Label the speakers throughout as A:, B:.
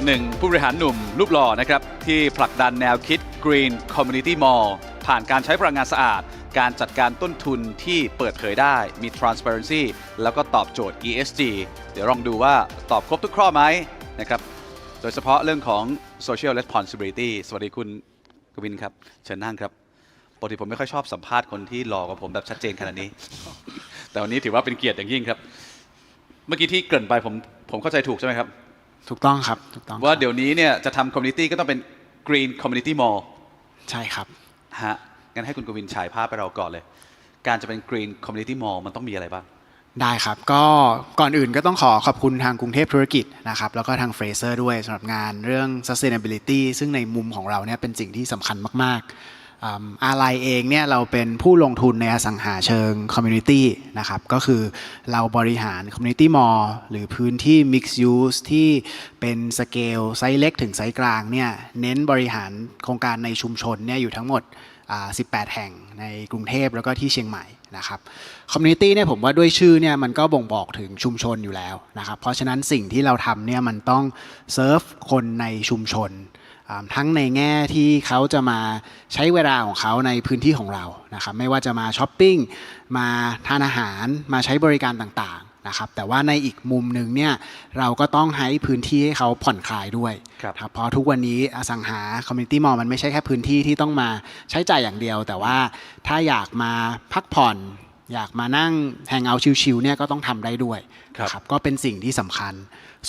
A: กหนึ่งผู้บริหารหนุ่มรูปหล่อนะครับ ที่ผลักดันแนวคิด Green Community Mall ผ่านการใช้พลังงานสะอาด การจัดการต้นทุนที่เปิดเผยได้มี transparency แล้วก็ตอบโจทย์ ESG เดี๋ยวลองดูว่าตอบครบทุกข้อไหมนะครับ โดยเฉพาะเรื่องของ social responsibility สวัสดีคุณกวินครับ เชิญนั่งครับปกติผมไม่ค่อยชอบสัมภาษณ์คนที่หล่อกว่าผมแบบชัดเจนขนาดนี้ แต่วันนี้ถือว่าเป็นเกียรติอย่างยิ่งครับ เมื่อกี้ที่เกริ่นไปผมผมเข้าใจถูกใช่ไหมครับ
B: ถูกต้องครับถูกต้อง
A: ว่า
B: ครับ
A: เดี๋ยวนี้เนี่ยจะทำ community ก็ต้องเป็น green community mall
B: ใช่ครับ
A: ฮะงั้นให้คุณกวินฉายภาพไปเราก่อนเลย การจะเป็น green community mall มันต้องมีอะไรบ้าง
B: ได้ครับ ก็ก่อนอื่นก็ต้องขอขอบคุณทางกรุงเทพธุรกิจนะครับ แล้วก็ทางเฟรเซอร์ด้วยสำหรับงานเรื่อง sustainability ซึ่งในมุมของเราเนี่ยเป็นสิ่งที่สำคัญมาก ๆ อาอะไรเองเนี่ยเราเป็นผู้ลงทุนในอสังหาเชิง community นะครับก็คือเราบริหาร community mall หรือพื้นที่ mixed use ที่เป็นสเกลไซส์เล็กถึงไซส์กลางเนี่ยเน้นบริหารโครงการในชุมชนเนี่ยอยู่ทั้งหมด 18 แห่งในกรุงเทพแล้วก็ที่เชียงใหม่นะครับคอมมูนิตี้เนี่ยผมว่าด้วยชื่อเนี่ยมันก็บ่งบอกถึงชุมชนอยู่แล้วนะครับเพราะฉะนั้นสิ่งที่เราทำเนี่ยมันต้องเซิร์ฟคนในชุมชน ทั้งในแง่ที่เขาจะมาใช้เวลาของเขาในพื้นที่ของเรานะครับไม่ว่าจะมาช้อปปิ้งมาทานอาหารมาใช้บริการต่างๆนะครับแต่ว่าในอีกมุมหนึ่งเนี่ยเราก็ต้องให้พื้นที่ให้เขาผ่อนคลายด้วย
A: ครับ
B: ครับเพราะทุกวันนี้อสังหาคอมมูนิตี้มอลมันไม่ใช่แค่พื้นที่ที่ต้องมาใช้จ่ายอย่างเดียว แต่ว่าถ้าอยากมาพักผ่อนอยากมานั่งแฮงเอาท์ชิลๆเนี่ยก็ต้องทำได้ด้วย
A: ครับ
B: นะก็เป็นสิ่งที่สำคัญ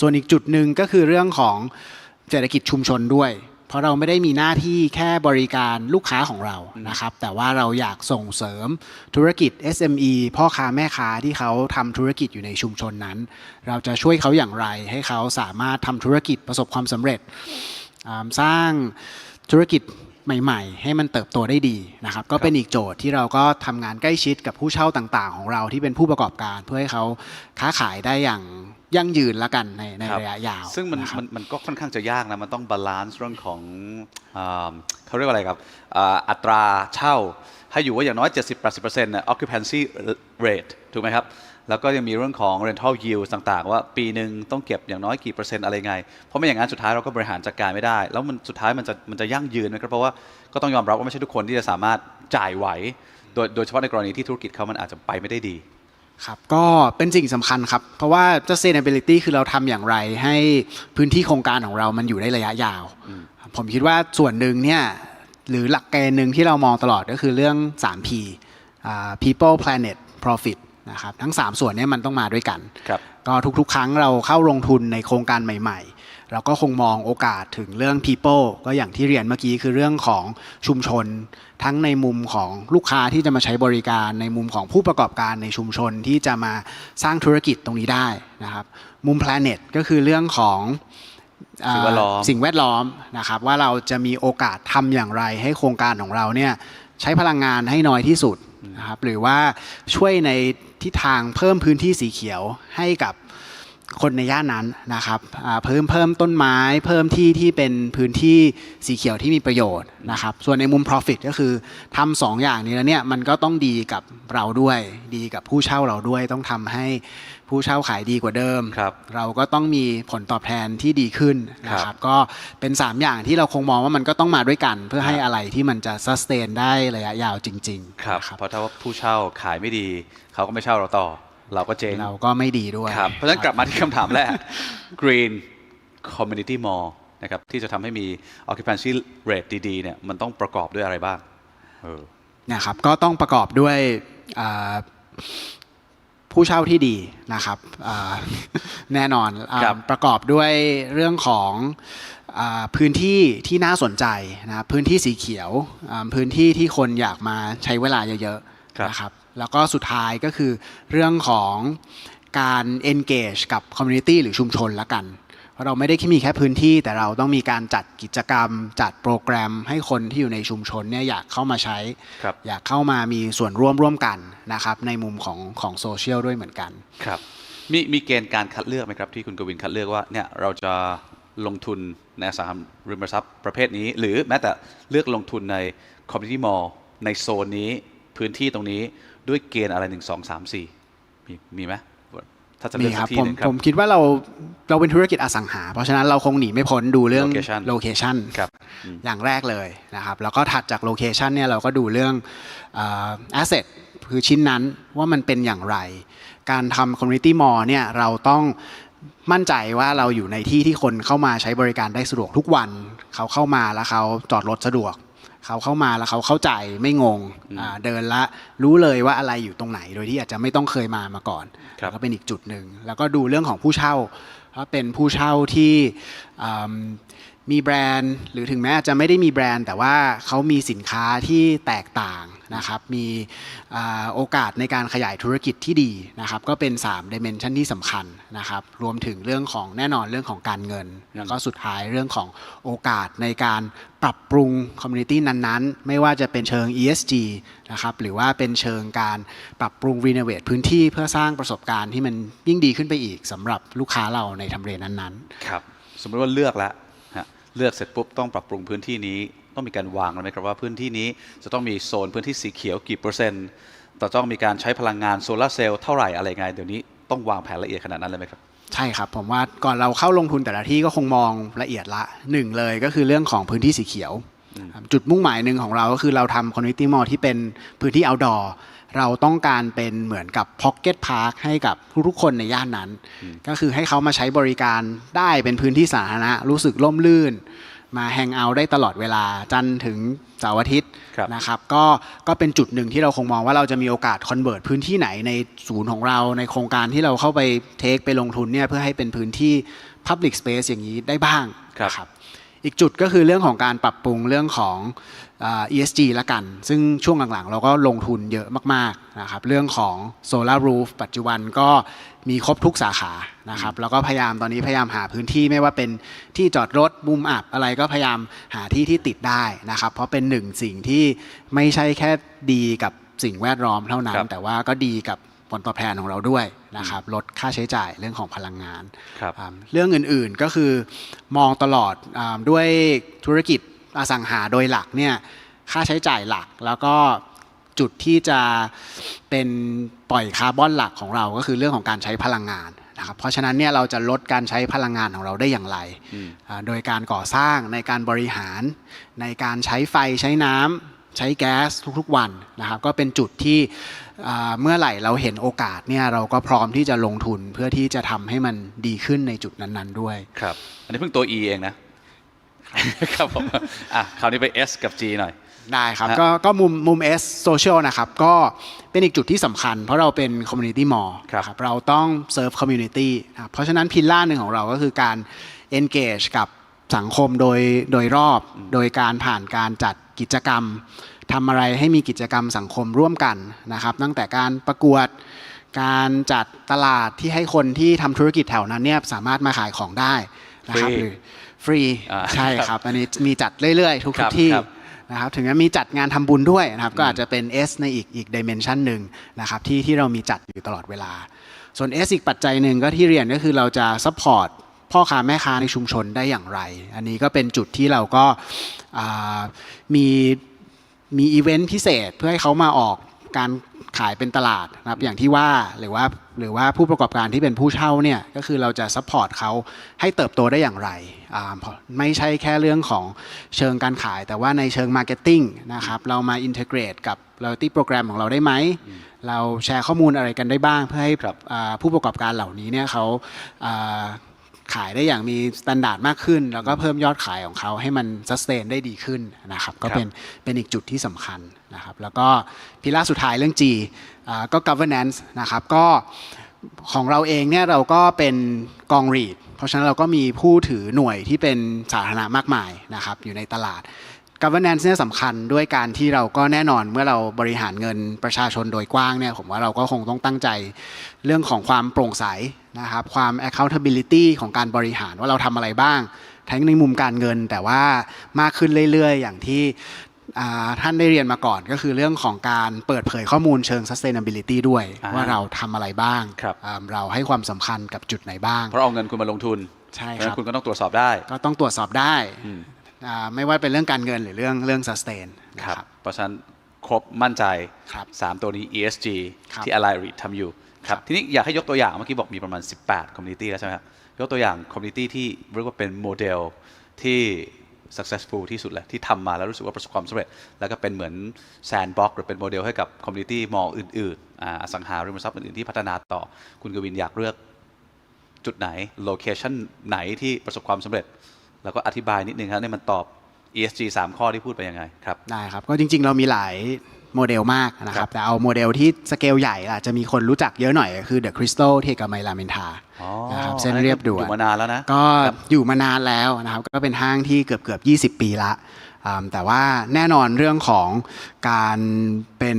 B: ส่วนอีกจุดหนึ่งก็คือเรื่องของเศรษฐกิจชุมชนด้วย เพราะเราไม่ได้มีหน้าที่แค่บริการลูกค้าของเรานะครับ แต่ว่าเราอยากส่งเสริมธุรกิจ SME พ่อค้าแม่ค้าที่เขาทำธุรกิจอยู่ในชุมชนนั้น เราจะช่วยเขาอย่างไร ให้เขาสามารถทำธุรกิจประสบความสำเร็จอ่าสร้างธุรกิจใหม่ ๆ ให้มันเติบโตได้ดีนะครับ ก็เป็นอีกโจทย์ที่เราก็ทำงานใกล้ชิดกับผู้เช่าต่าง ๆ ของเราที่เป็นผู้ประกอบการ เพื่อให้เขาค้าขายได้อย่าง ยั่งยืนละกันในใน
A: ครับ
B: ระยะยาว
A: ซึ่งมัน
B: นะครับ
A: มันมันก็ค่อนข้างจะยากนะ มันต้องบาลานซ์เรื่องของอ่าเขาเรียกว่าอะไรครับอ่าอัตราเช่า ให้อยู่ว่าอย่างน้อย 70-80%นะ occupancy rate ถูกไหมครับ แล้วก็ยังมีเรื่องของ rental yield ต่างๆ ว่าปีหนึ่งต้องเก็บอย่างน้อยกี่เปอร์เซ็นต์อะไรไง เพราะไม่อย่างนั้นสุดท้ายเราก็บริหารจัดการไม่ได้ แล้วมันสุดท้ายมันจะมันจะยั่งยืนนะครับเพราะว่าก็ต้องยอมรับว่าไม่ใช่ทุกคนที่จะสามารถจ่ายไหว โดยโดยเฉพาะในกรณีที่ธุรกิจเขามันอาจจะไปไม่ได้ดี
B: ครับก็เป็นสิ่งสำคัญครับ เพราะว่า sustainability คือเราทำอย่างไร ให้พื้นที่โครงการของเรามันอยู่ได้ระยะยาว ผมคิดว่าส่วนหนึ่งเนี่ยหรือหลักเกณฑ์หนึ่งที่เรามองตลอดก็คือเรื่อง 3P อ่า people planet profit นะครับทั้ง 3 ส่วนเนี้มันต้องมาด้วยกัน
A: ครับ
B: ก็ทุกๆ ครั้งเราเข้าลงทุนในโครงการใหม่ ๆ เราก็คงมองโอกาสถึงเรื่อง people ก็อย่างที่เรียนเมื่อกี้คือเรื่องของชุมชน ทั้งในมุมของลูกค้าที่จะมาใช้บริการ ในมุมของผู้ประกอบการในชุมชนที่จะมาสร้างธุรกิจตรงนี้ได้นะครับ มุม planet ก็คือเรื่องของ
A: สิ่งแวดล้อม
B: สิ่งแวดล้อมนะครับว่าเราจะมีโอกาสทำอย่างไรให้โครงการของเราเนี่ยใช้พลังงานให้น้อยที่สุดนะครับหรือว่าช่วยในทิศทางเพิ่มพื้นที่สีเขียวให้กับ คนในย่านนั้นนะครับอ่าเพิ่มเพิ่มต้นไม้เพิ่มที่ที่เป็นพื้นที่สีเขียวที่มีประโยชน์นะครับส่วนในมุม profit ก็คือทำสองอย่างนี้แล้วเนี่ยมันก็ต้องดีกับเราด้วย ดีกับผู้เช่าเราด้วย ต้องทำให้ผู้เช่าขายดีกว่าเดิม
A: ครับ
B: เราก็ต้องมีผลตอบแทนที่ดีขึ้นนะค
A: ครั
B: รับบก็เป็น 3 อย่างที่เราคงมองว่ามันก็ต้องมาด้วยกัน เพื่อให้อะไรที่มันจะซัสเตนได้ระยะยาวจริงๆ
A: ครับ
B: นะ
A: เพราะถ้าว่าผู้เช่าขายไม่ดี เขาก็ไม่เช่าเราต่อ เราก็เจ๊ง
B: เราก็ไม่ดีด้วย
A: ครับเพราะฉะนั้นกลับมาที่คำถามแรก Green Community Mall นะครับที่จะทำให้มี occupancy rate ดีๆเนี่ยมันต้องประกอบด้วยอะไรบ้างเออ
B: นะครับก็ต้องประกอบด้วยอ่าผู้เช่าที่ดีนะครับอ่าแน่นอนอา
A: ครับ
B: ประกอบด้วยเรื่องของอาพื้นที่ที่น่าสนใจนะครับพื้นที่สีเขียวอ่าพื้นที่ที่คนอยากมาใช้เวลาเยอะ
A: ครับ
B: ๆนะครับ แล้วก็สุดท้ายก็คือเรื่องของการ engage กับ community หรือชุมชนละกันเพราะเราไม่ได้แค่มีแค่พื้นที่ แต่เราต้องมีการจัดกิจกรรม จัดโปรแกรมให้คนที่อยู่ในชุมชนเนี่ยอยากเข้ามาใช้
A: ครับ
B: อยากเข้ามามีส่วนร่วมร่วมกันนะครับ ในมุมของของโซเชียลด้วยเหมือนกัน
A: ครับมีมีเกณฑ์การคัดเลือกไหมครับ ที่คุณกวินคัดเลือกว่าเนี่ยเราจะลงทุนในอสังหาริมทรัพย์ประเภทนี้ หรือแม้แต่เลือกลงทุนใน Community Mall ในโซนนี้พื้นที่ตรงนี้ ด้วยเกณฑ์อะไรหนึ่งสองสามสี่มีมีไหมถ้าจะเลื
B: มี
A: อก
B: ค
A: สั
B: รับ
A: กที่
B: ผ
A: ห
B: ม
A: นึ่งครั
B: ผ
A: บ
B: มคิดว่าเราเราเป็นธุรกิจอสังหา เพราะฉะนั้นเราคงหนีไม่พ้นดูเรื่อง
A: Location
B: โลเคชัน
A: ครับอืม
B: อย่างแรกเลยนะครับแล้วก็ถัดจากโลเคชันเนี่ยเราก็ดูเรื่องแอสเซทคือชิ้นนั้นว่ามันเป็นอย่างไร การทำคอมมูนิตี้มอลเนี่ยเราต้องมั่นใจว่าเราอยู่ในที่ที่คนเข้ามาใช้บริการได้สะดวกทุกวัน เขาเข้ามาแล้วเขาจอดรถสะดวก เขาเข้ามาแล้วเขาเข้าใจไม่งงอ่าเดินละรู้เลยว่าอะไรอยู่ตรงไหนโดยที่อาจจะไม่ต้องเคยมามาก่อน
A: ครับ
B: ก็เป็นอีกจุดหนึ่งแล้วก็ดูเรื่องของผู้เช่าว่าเป็นผู้เช่าที่อืมมีแบรนด์ หรือถึงแม้อาจจะไม่ได้มีแบรนด์ แต่ว่าเขามีสินค้าที่แตกต่าง นะครับมีโอกาสในการขยายธุรกิจที่ดีนะครับก็เป็น3 dimension ที่สำคัญนะครับรวมถึงเรื่องของแน่นอนเรื่องของการเงิน แล้วก็สุดท้ายเรื่องของโอกาสในการปรับปรุงคอมมูนิตี้นั้นๆ ไม่ว่าจะเป็นเชิง ESG นะครับหรือว่าเป็นเชิงการปรับปรุงรีโนเวทพื้นที่เพื่อสร้างประสบการณ์ที่มันยิ่งดีขึ้นไปอีกสำหรับลูกค้าเราในทำเลนั้นๆ
A: ครับสมมติว่าเลือกแล้วเลือกเสร็จปุ๊บต้องปรับปรุงพื้นที่นี้ ต้องมีการวางแล้วไหมครับว่าพื้นที่นี้จะต้องมีโซนพื้นที่สีเขียวกี่เปอร์เซ็นต์แต่ต้องมีการใช้พลังงานโซลาร์เซลล์เท่าไหร่อะไรไงเดี๋ยวนี้ต้องวางแผนละเอียดขนาดนั้นเลยไหมครับ
B: ใช่ครับผมว่าก่อนเราเข้าลงทุนแต่ละที่ก็คงมองละเอียดละหนึ่งเลยก็คือเรื่องของพื้นที่สีเขียว จุดมุ่งหมายหนึ่งของเราก็คือเราทำคอมมูนิตี้มอลที่เป็นพื้นที่ outdoor เราต้องการเป็นเหมือนกับ pocket park ให้กับทุกๆคนในย่านนั้น ก็คือให้เขามาใช้บริการได้เป็นพื้นที่สาธารณะรู้สึกร่มรื่น มาแฮงเอาท์ได้ตลอดเวลาจันทร์ถึงเสาร์อาทิตย์
A: ครับ
B: นะครับก็ก็เป็นจุดหนึ่งที่เราคงมองว่าเราจะมีโอกาสคอนเวิร์ตพื้นที่ไหนในศูนย์ของเราในโครงการที่เราเข้าไปเทคไปลงทุนเนี่ยเพื่อให้เป็นพื้นที่ Public Space อย่างนี้ได้บ้าง
A: ครับ
B: นะครับอีกจุดก็คือเรื่องของการปรับปรุงเรื่องของอ่า ESG ละกัน ซึ่งช่วงหลังๆ เราก็ลงทุนเยอะมากๆนะครับเรื่องของ Solar Roof ปัจจุบันก็มีครบทุกสาขานะครับแล้วก็พยายามตอนนี้พยายามหาพื้นที่ไม่ว่าเป็นที่จอดรถมุมอับอะไรก็พยายามหาที่ที่ติดได้นะครับ เพราะเป็นหนึ่งสิ่งที่ไม่ใช่แค่ดีกับสิ่งแวดล้อมเท่านั้น
A: ครับ
B: แต่ว่าก็ดีกับผลตอบแทนของเราด้วยนะครับลดค่าใช้จ่ายเรื่องของพลังงาน
A: ครับ
B: อ่าเรื่องอื่นๆก็คือมองตลอดอาด้วยธุรกิจ อสังหาโดยหลักเนี่ยค่าใช้จ่ายหลักแล้วก็จุดที่จะเป็นปล่อยคาร์บอนหลักของเราก็คือเรื่องของการใช้พลังงานนะครับเพราะฉะนั้นเนี่ยเราจะลดการใช้พลังงานของเราได้อย่างไร
A: อืม
B: อ่าโดยการก่อสร้างในการบริหาร ในการใช้ไฟใช้น้ำใช้แก๊สทุกๆวันนะครับก็เป็นจุดที่อ่าเมื่อไหร่เราเห็นโอกาสเนี่ยเราก็พร้อมที่จะลงทุนเพื่อที่จะทำให้มันดีขึ้นในจุดนั้นๆด้วย
A: ครับอันนี้เพิ่งตัว E เองนะ ครับผมอะคราวนี้ไป S กับ G หน่อย
B: ได้ครับ
A: ฮะ
B: ก็ก็มุมมุม S social นะครับ ก็เป็นอีกจุดที่สำคัญ เพราะเราเป็น community mall
A: ครับ
B: เราต้อง serve community นะครับเพราะฉะนั้นพิลล่าหนึ่งของเราก็คือการ engage กับสังคมโดยโดยรอบ โดยการผ่านการจัดกิจกรรมทำอะไรให้มีกิจกรรมสังคมร่วมกันนะครับ ตั้งแต่การประกวด การจัดตลาดที่ให้คนที่ทำธุรกิจแถวนั้นเนี่ยสามารถมาขายของได้ นะครับ
A: ฟรี
B: หรือฟรี
A: อ่า
B: ใช่ครับอันนี้มีจัดเรื่อยๆ ทุก
A: ครับ
B: ๆที่
A: ครับ
B: นะครับถึงจะมีจัดงานทำบุญด้วยนะครับก็อาจจะเป็น S ในอีกอีกดิเมนชันหนึ่งนะครับที่ที่เรามีจัดอยู่ตลอดเวลา ส่วน S อีกปัจจัยหนึ่งก็ที่เรียนก็คือเราจะซัพพอร์ตพ่อค้าแม่ค้าในชุมชนได้อย่างไร อันนี้ก็เป็นจุดที่เราก็อ่ามีมีอีเวนต์พิเศษเพื่อให้เขามาออกการ ขายเป็นตลาดนะครับอย่างที่ว่าหรือว่าหรือว่าผู้ประกอบการที่เป็นผู้เช่าเนี่ยก็คือเราจะซัพพอร์ตเขาให้เติบโตได้อย่างไรอ่าเพราะไม่ใช่แค่เรื่องของเชิงการขาย แต่ว่าในเชิงมาร์เก็ตติ้งนะครับเรามาอินเทเกรตกับ loyalty โปรแกรมของเราได้ไหม เราแชร์ข้อมูลอะไรกันได้บ้าง เพื่อให้
A: ครับ
B: อ่าผู้ประกอบการเหล่านี้เนี่ยเขาอ่าขายได้อย่างมีมาตรฐานมากขึ้น แล้วก็เพิ่มยอดขายของเขาให้มันซัสเ i นได้ดีขึ้นนะครับก็เป็นเป็นอีกจุดที่สำคัญ นะครับแล้วก็พิล่าสุดท้ายเรื่อง G ก็ governance นะครับก็ของเราเองเนี่ยเราก็เป็นกองรีด เพราะฉะนั้นเราก็มีผู้ถือหน่วยที่เป็นสาธารณะมากมายนะครับอยู่ในตลาด governance เนี่ยสำคัญด้วยการที่เราก็แน่นอนเมื่อเราบริหารเงินประชาชนโดยกว้างเนี่ยผมว่าเราก็คงต้องตั้งใจเรื่องของความโปร่งใสนะครับความ accountability ของการบริหารว่าเราทำอะไรบ้าง ทั้งในมุมการเงินแต่ว่ามากขึ้นเรื่อยๆ อย่างที่ ท่านได้เรียนมาก่อนก็คือเรื่องของการเปิดเผยข้อมูลเชิง sustainability ด้วย
A: อ่า
B: ว่าเราทำอะไรบ้าง
A: ครับ
B: อ่าเราให้ความสำคัญกับจุดไหนบ้าง
A: เพราะเอาเงินคุณมาลงทุน
B: ใช่
A: เพราะฉะ
B: ค
A: นั้
B: รับ
A: นคุณก็ต้องตรวจสอบได้
B: ก็ต้องตรวจสอบได้
A: อืม
B: อ่าไม่ว่าเป็นเรื่องการเงินหรือเรื่องเรื่อง sustain นะ
A: ค
B: ค
A: รั
B: รับบ
A: เพราะฉะนั้นครบมั่นใจ
B: ครับ
A: 3ตัวนี้ ESG
B: ครับ
A: ที่ Ally Read ทำอยู่ครับทีนี้อยากให้ยกตัวอย่างเมื่อกี้บอกมีประมาณ 18 community แล้วใช่ไหมครับยกตัวอย่าง community ที่เรียกว่าเป็นโมเดลที่ successful ที่สุดเลยที่ทำมาแล้วรู้สึกว่าประสบความสำเร็จ แล้วก็เป็นเหมือน sandbox หรือเป็นโมเดลให้กับ community มองอื่นๆออสังหาริมทรัพย์อื่นๆที่พัฒนาต่อ คุณกวินอยากเลือกจุดไหน location ไหนที่ประสบความสำเร็จ แล้วก็อธิบายนิดนึงครับในี่มันตอบ ESG 3 ข้อที่พูดไปยังไงครับ
B: ได้ครับ ก็จริงๆ เรามีหลาย โมเดลมากนะค
A: ครั
B: รับ
A: บ
B: แต่เอาโมเดลที่สเกลใหญ่อาจจะมีคนรู้จักเยอะหน่อยก็คือ The Crystal ที่กับไมลาเมนทา
A: อ๋อ
B: นะครับเส้นเรียบด่ว
A: อนยู่มานานแล้วนะ
B: ก็อยู่มานานแล้วนะครับ ก็เป็นห้างที่เกือบเกือบ20 ปีละอ่าแต่ว่าแน่นอนเรื่องของการเป็น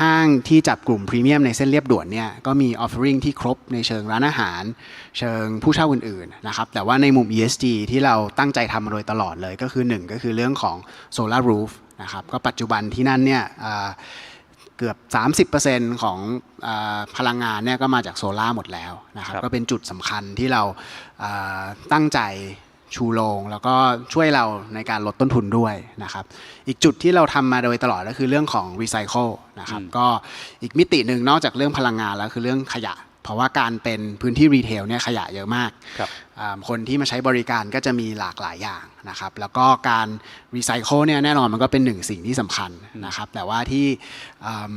B: ห้างที่จับกลุ่มพรีเมียมในเส้นเรียบด่วนเนี่ยก็มีออฟเฟอริงที่ครบในเชิงร้านอาหาร เชิงผู้เช่าอื่นๆนะครับแต่ว่าในมุม ESG ที่เราตั้งใจทำมาโดยตลอดเลยก็คือ 1 ก็คือเรื่องของ Solar Roof นะครับก็ปัจจุบันที่นั่นเนี่ยอ่าเกือบ 30%ของอาพลังงานเนี่ยก็มาจากโซลาร์หมดแล้วนะครับ
A: ครับ
B: ก็เป็นจุดสำคัญที่เราอ่าตั้งใจชูโรงแล้วก็ช่วยเราในการลดต้นทุนด้วยนะครับ อีกจุดที่เราทำมาโดยตลอดก็คือเรื่องของรีไซเคิลนะครับก็อีกมิติหนึ่งนอกจากเรื่องพลังงานแล้วคือเรื่องขยะ เพราะว่าการเป็นพื้นที่รีเทลเนี่ยขยะเยอะมาก
A: ครับ
B: อ่าคนที่มาใช้บริการก็จะมีหลากหลายอย่างนะครับ แล้วก็การรีไซเคิลเนี่ยแน่นอนมันก็เป็นหนึ่งสิ่งที่สำคัญนะครับ แต่ว่าที่อืม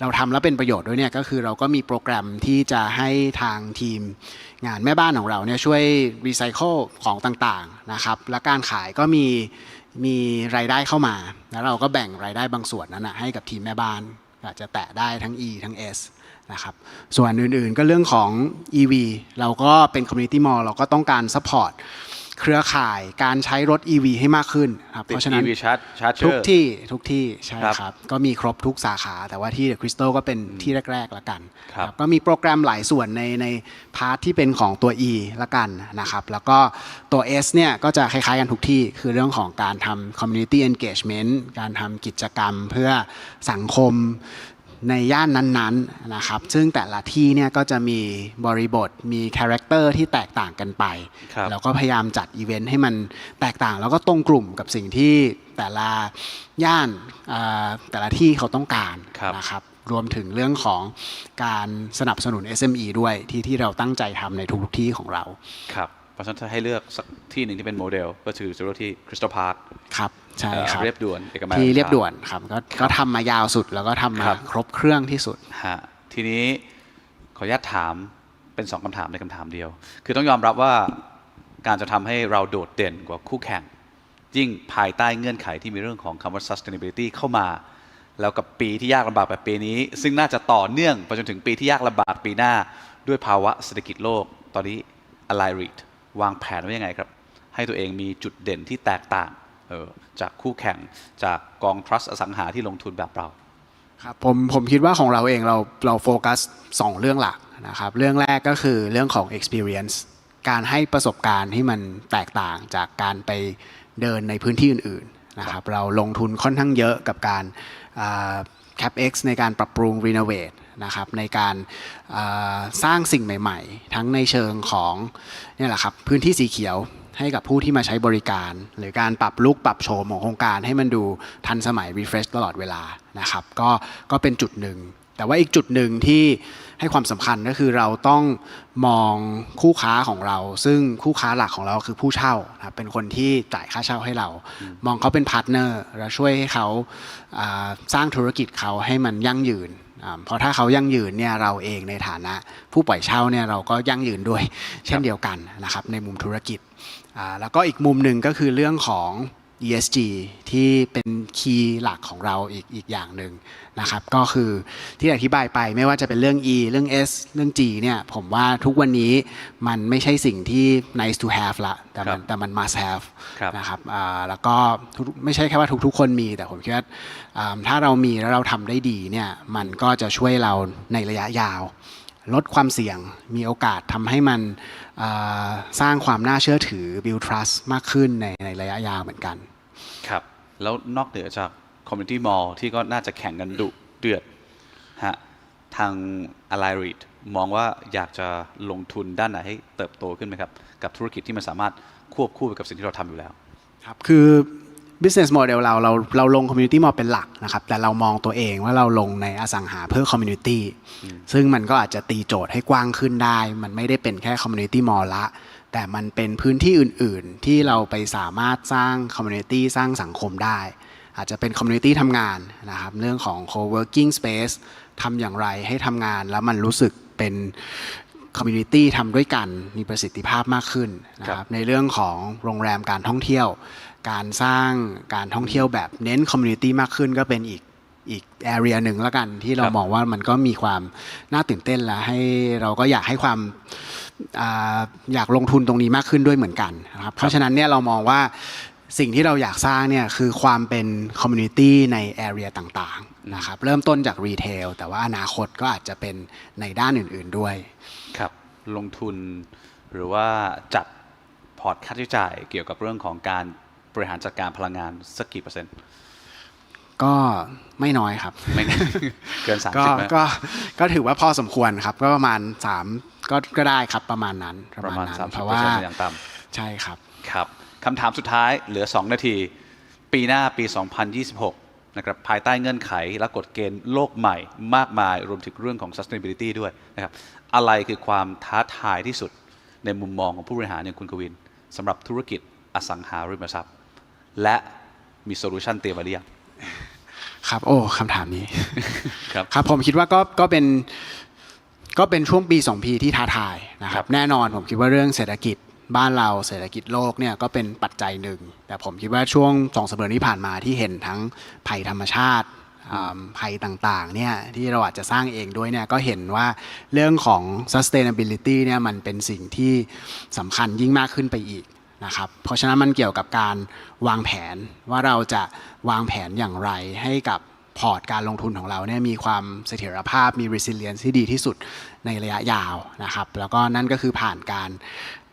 B: เราทำแล้วเป็นประโยชน์ด้วยเนี่ยก็คือเราก็มีโปรแกรมที่จะให้ทางทีมงานแม่บ้านของเราเนี่ยช่วยรีไซเคิลของต่างๆนะครับและการขายก็มีมีรายได้เข้ามา แล้วเราก็แบ่งรายได้บางส่วนนั้นนะให้กับทีมแม่บ้านอาจจะแตะได้ทั้ง E ทั้ง S นะครับส่วนอื่นๆก็เรื่องของ EV เราก็เป็น Community Mall เราก็ต้องการ support เครือข่ายการใช้รถ EV ให้มากขึ้นครับ
A: ติด
B: เพราะฉะนั้น
A: EV Charge Charger
B: ทุกที่ทุกที่ใช่
A: ครับ
B: ครับ ก็มีครบทุกสาขา แต่ว่าที่ The Crystal ก็เป็นที่แรก ๆ ละกัน
A: ครับ
B: ก็มีโปรแกรมหลายส่วนในในพาร์ทที่เป็นของตัว E ละกันนะครับ แล้วก็ตัว S เนี่ยก็จะคล้ายๆกันทุกที่ คือเรื่องของการทำ community engagement การทำกิจกรรมเพื่อสังคม ในย่านนั้นๆนะครับ ซึ่งแต่ละที่เนี่ยก็จะมีบริบทมีคาแรคเตอร์ที่แตกต่างกันไป
A: ครับ
B: แล้วก็พยายามจัดอีเวนต์ให้มันแตกต่าง แล้วก็ตรงกลุ่มกับสิ่งที่แต่ละย่านอ่าแต่ละที่เขาต้องการ
A: ครับ
B: นะครับ รวมถึงเรื่องของการสนับสนุน SME ด้วยที่ที่เราตั้งใจทำในทุกๆที่ของเรา
A: ครับ เพราะฉะนั้นถ้าให้เลือกสักที่หนึ่งที่เป็นโมเดล ก็คือจะเลือกที่คริสตัลพาร์ค
B: ครับ ใช่ครับ
A: เรียบด่วนเอกมัย
B: ที่เรียบด่วนครับก็ก็ทำมายาวสุดแล้วก็ทำมา
A: ครับ
B: ครบเครื่องที่สุด
A: ฮะทีนี้ขออนุญาตถามเป็นสองคำถามในคำถามเดียว คือต้องยอมรับว่าการจะทำให้เราโดดเด่นกว่าคู่แข่ง ยิ่งภายใต้เงื่อนไขที่มีเรื่องของคำว่า sustainability เข้ามา แล้วกับปีที่ยากลำบากแบบปีนี้ ซึ่งน่าจะต่อเนื่องไปจนถึงปีที่ยากลำบากปีหน้า ด้วยภาวะเศรษฐกิจโลก ตอนนี้ Ally Read วางแผนไว้ยังไงครับ ให้ตัวเองมีจุดเด่นที่แตกต่างเออ จากคู่แข่งจากกอง trust อสังหาที่ลงทุนแบบเรา
B: ครับผมผมคิดว่าของเราเองเราเราโฟกัส 2 เรื่องหลักนะครับเรื่องแรกก็คือเรื่องของ experience การให้ประสบการณ์ที่มันแตกต่างจากการไปเดินในพื้นที่อื่นๆนะครับเราลงทุนค่อนข้างเยอะกับการอ่า CapEx ในการปรับปรุง renovate นะครับในการอ่าสร้างสิ่งใหม่ ๆ ทั้งในเชิงของเนี่ยแหละครับพื้นที่สีเขียว ให้กับผู้ที่มาใช้บริการ หรือการปรับลุกปรับโฉมของโครงการให้มันดูทันสมัย refresh ตลอดเวลานะครับก็ก็เป็นจุดหนึ่ง แต่ว่าอีกจุดหนึ่งที่ให้ความสำคัญก็คือเราต้องมองคู่ค้าของเรา ซึ่งคู่ค้าหลักของเราคือผู้เช่านะครับเป็นคนที่จ่ายค่าเช่าให้เรา มองเขาเป็นพาร์ทเนอร์และช่วยให้เขาอ่าสร้างธุรกิจเขาให้มันยั่งยืนอ่าเพราะถ้าเขายั่งยืนเนี่ยเราเองในฐานะ ผู้ปล่อยเช่าเนี่ยเราก็ยั่งยืนด้วย เช่นเดียวกันนะครับในมุมธุรกิจอ่า แล้วก็อีกมุมหนึ่งก็คือเรื่องของ ESG ที่เป็นคีย์หลักของเราอีกอีกอย่างหนึ่งนะครับ ก็คือที่อธิบายไปไม่ว่าจะเป็นเรื่อง E เรื่อง S เรื่อง G เนี่ยผมว่าทุกวันนี้มันไม่ใช่สิ่งที่ nice to have ละแต่มัน
A: ครับ
B: แต่มัน must have
A: ครับ
B: นะครับอ่าแล้วก็ทุกไม่ใช่แค่ว่าทุกๆคนมี แต่ผมคิดว่าอ่าถ้าเรามีแล้วเราทำได้ดีเนี่ยมันก็จะช่วยเราในระยะยาว ลดความเสี่ยงมีโอกาสทำให้มันอ่า สร้างความน่าเชื่อถือ build trust มากขึ้นในในระยะยาวเหมือนกัน
A: ครับ แล้วนอกเหนือจาก Community Mall ที่ก็น่าจะแข่งกันดุเดือดฮะทาง Ally Read มองว่าอยากจะลงทุนด้านไหนให้เติบโตขึ้นไหมครับ กับธุรกิจที่มันสามารถควบคู่ไปกับสิ่งที่เราทำอยู่แล้ว
B: ครับ คือ business model เราเราเราลง community mall เป็นหลักนะครับ แต่เรามองตัวเองว่าเราลงในอสังหาเพื่อ community ซึ่งมันก็อาจจะตีโจทย์ให้กว้างขึ้นได้ มันไม่ได้เป็นแค่ community mall ละ แต่มันเป็นพื้นที่อื่น ๆ ที่เราไปสามารถสร้าง community สร้างสังคมได้ อาจจะเป็น community ทำงานนะครับ เรื่องของ co-working space ทำอย่างไรให้ทำงานแล้วมันรู้สึกเป็นคอมมูนิตี้ทำด้วยกันมีประสิทธิภาพมากขึ้นนะค
A: ครั
B: รับบในเรื่องของโรงแรมการท่องเที่ยว การสร้างการท่องเที่ยวแบบเน้นคอมมูนิตี้มากขึ้นก็เป็นอีกอีกแอเรียหนึ่งแล้วกันที่เรา
A: ครับ
B: มองว่ามันก็มีความน่าตื่นเต้นและให้เราก็อยากให้ความอ่าอยากลงทุนตรงนี้มากขึ้นด้วยเหมือนกันนะครับเพราะฉะนั้นเนี่ยเรามองว่าสิ่งที่เราอยากสร้างเนี่ยคือความเป็นคอมมูนิตี้ในแอเรียต่างๆนะครับเริ่มต้นจากรีเทลแต่ว่าอนาคตก็อาจจะเป็นในด้านอื่น ๆด้วย
A: ครับลงทุนหรือว่าจัดพอร์ตค่าใช้จ่ายเกี่ยวกับเรื่องของการ บริหารจัดการพลังงานสักกี่เปอร์เซ็นต์
B: ก็ไม่น้อยครับ
A: ไม่เกินสาม
B: ก็
A: สิบไหม
B: ก็ก็ถือว่าพอสมควรครับ ก็ประมาณ3ก็ก็ได้ครับประมาณนั้น
A: ประมาณ
B: นั้น
A: สาม
B: เพ
A: สิบ
B: ราะ
A: เปอร์
B: ว่า
A: เซ็นต์อย่างต่
B: ใช่ครับำ
A: ครับคำถามสุดท้ายเหลือ 2 นาที ปีหน้าปี 2026 นะครับภายใต้เงื่อนไขและกฎเกณฑ์โลกใหม่มากมายรวมถึงเรื่องของ sustainability ด้วยนะครับอะไรคือความท้าทายที่สุดในมุมมองของผู้บริหารอย่างคุณกวินสำหรับธุรกิจอสังหาริมทรัพย์ และมีโซลูชันเตรียมมาหรือยัง
B: ครับ โอ้คำถามนี้
A: ครับ
B: ครับผมคิดว่าก็ก็เป็นก็เป็นช่วงปี2ปีที่ท้าทายนะค
A: ครั
B: รับ
A: บ
B: แน่นอนผมคิดว่าเรื่องเศรษฐกิจบ้านเราเศรษฐกิจโลกเนี่ยก็เป็นปัจจัยหนึ่ง แต่ผมคิดว่าช่วงสองสัปดาห์ที่ผ่านมาที่เห็นทั้งภัยธรรมชาติอ่าภัยต่างๆเนี่ยที่เราอาจจะสร้างเองด้วยเนี่ยก็เห็นว่าเรื่องของ sustainability เนี่ยมันเป็นสิ่งที่สำคัญยิ่งมากขึ้นไปอีก นะครับเพราะฉะนั้นมันเกี่ยวกับการวางแผนว่าเราจะวางแผนอย่างไรให้กับพอร์ตการลงทุนของเราเนี่ยมีความเสถียรภาพมี resilience ที่ดีที่สุดในระยะยาวนะครับแล้วก็นั่นก็คือผ่านการ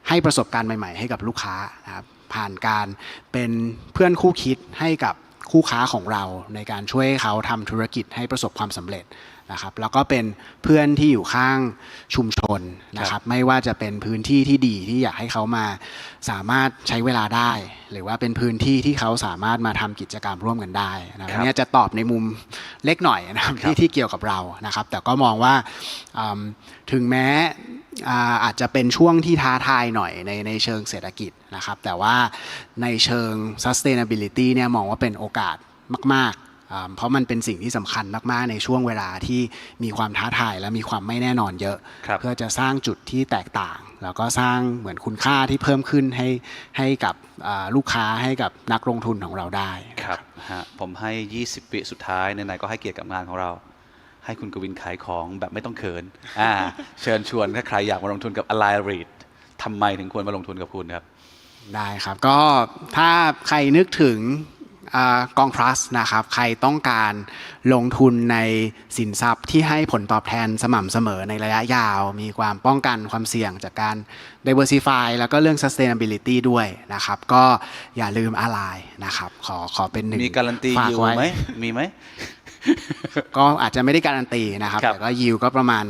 B: ให้ประสบการณ์ใหม่ ๆ ให้กับลูกค้านะครับผ่านการเป็นเพื่อนคู่คิดให้กับคู่ค้าของเราในการช่วยเขาทำธุรกิจให้ประสบความสำเร็จ นะครับแล้วก็เป็นเพื่อนที่อยู่ข้างชุมชนนะครับไม่ว่าจะเป็นพื้นที่ที่ดีที่อยากให้เขามาสามารถใช้เวลาได้ หรือว่าเป็นพื้นที่ที่เขาสามารถมาทำกิจกรรมร่วมกันได้นะค
A: ครั
B: รับบเนี่ยจะตอบในมุมเล็กหน่อยนะครับ
A: ครับ
B: ที่ที่เกี่ยวกับเรานะครับ แต่ก็มองว่าอืมถึงแม้อ่าอาจจะเป็นช่วงที่ท้าทายหน่อยในในเชิงเศรษฐกิจนะครับ แต่ว่าในเชิง sustainability เนี่ยมองว่าเป็นโอกาสมากๆอ่า เพราะมันเป็นสิ่งที่สำคัญมากๆ ในช่วงเวลาที่มีความท้าทายและมีความไม่แน่นอนเยอะ
A: ครับ
B: เพื่อจะสร้างจุดที่แตกต่าง แล้วก็สร้างเหมือนคุณค่าที่เพิ่มขึ้นให้ให้กับอ่าลูกค้าให้กับนักลงทุนของเราได้
A: ครับฮะผมให้ 20ปีสุดท้ายไหนๆก็ให้เกียรติกับงานของเรา ให้คุณกวินขายของแบบไม่ต้องเขินอ่าเชิญชวนถ้าใครอยากมาลงทุนกับ Ally REIT ทำไมถึงควรมาลงทุนกับคุณครับ
B: ได้ครับก็ถ้าใครนึกถึงอา กอง plus นะครับใครต้องการลงทุนในสินทรัพย์ที่ให้ผลตอบแทนสม่ำเสมอในระยะยาว มีความป้องกันความเสี่ยงจากการ diversify แล้วก็เรื่อง sustainability ด้วยนะครับ ก็อย่าลืมอะไรนะครับ ขอขอเป็นหนึ่ง
A: มีการันตี
B: ฝาก
A: อยู่
B: ไว้
A: ไหมมีไหม
B: ก็อาจจะไม่ได้การันตีนะครับ
A: ครับ
B: แต่ก็ยิวก็ประมาณ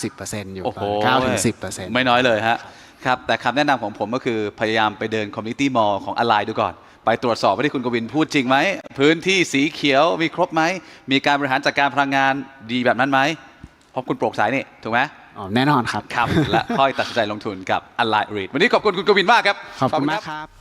B: 90%อยู่
A: โอ้โห
B: 9ถึง10%
A: ไม่น้อยเลยฮะครับแต่คำแนะนำของผมก็คือพยายามไปเดิน Community Mall ของ Ally ดูก่อน ไปตรวจสอบว่าที่คุณกวินพูดจริงไหม พื้นที่สีเขียวมีครบไหม มีการบริหารจัดการพลังงานดีแบบนั้นไหมเพราะคุณโปร่งใสนี่ ถูกไหม
B: อ๋อแน่นอนครับ
A: ครับ และค่อยตัดสินใจลงทุนกับ Ally REIT วันนี้ขอบคุณคุณกวินมากครับ
B: ขอบคุณมากครับ